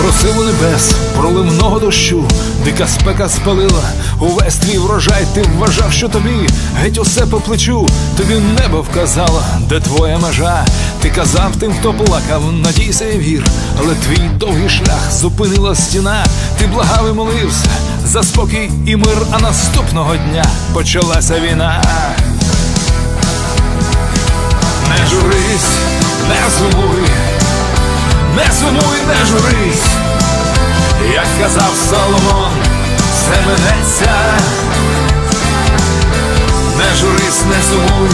Просив у небес проливного дощу, дика спека спалила, увесь твій врожай, ти вважав, що тобі геть усе по плечу, тобі небо вказало, де твоя межа. Ти казав тим, хто плакав, надійся і вір, але твій довгий шлях зупинила стіна, ти благав і молився за спокій і мир, а наступного дня почалася війна. Не журись, не сумуй, не сумуй, не журись, сумуй,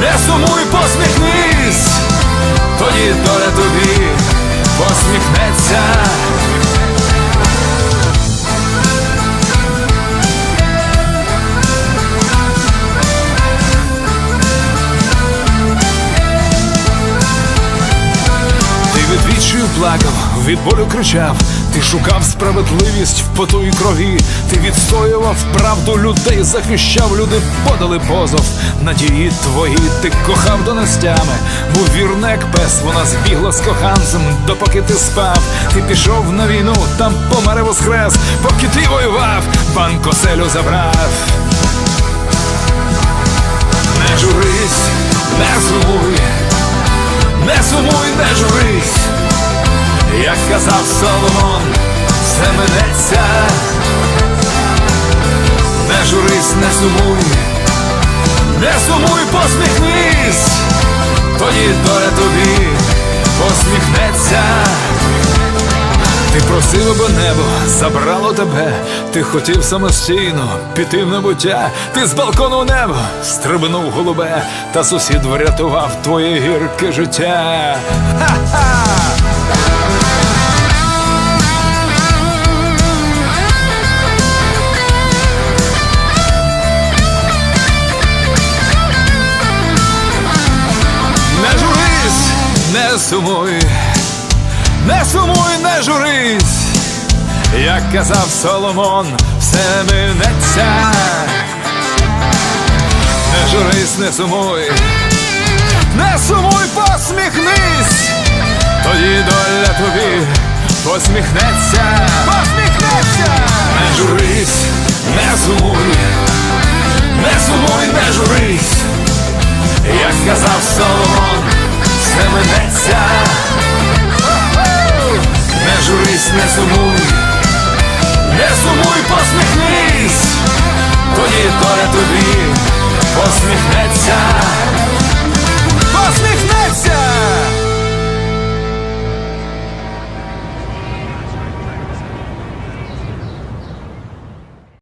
не сумуй, посміхнись, тоді доля тобі посміхнеться. Ти від плакав, від болю кричав, ти шукав справедливість в поту і крові, ти відстоював правду людей, захищав, люди подали позов. Надії твої ти кохав донестями, був вірнек пес, вона збігла з коханцем, допоки ти спав. Ти пішов на війну, там помер воскрес, поки ти воював, пан коселю забрав. Як казав Соломон, все минеться, не журись, не сумуй, не сумуй, посміхнись, тоді доля тобі посміхнеться. Ти просив, аби небо забрало тебе, ти хотів самостійно піти в небуття, ти з балкону небо стрибнув голубе, та сусід врятував твоє гірке життя. Ха-ха! Сумуй, не сумуй, не журись, як казав Соломон, все минеться. Не журись, не сумуй, не сумуй, посміхнись, тоді доля тобі посміхнеться, посміхнеться, не журись, не сумуй, не сумуй, не журись, Не сумуй, не сумуй, посміхнись, тоді доля тобі посміхнеться.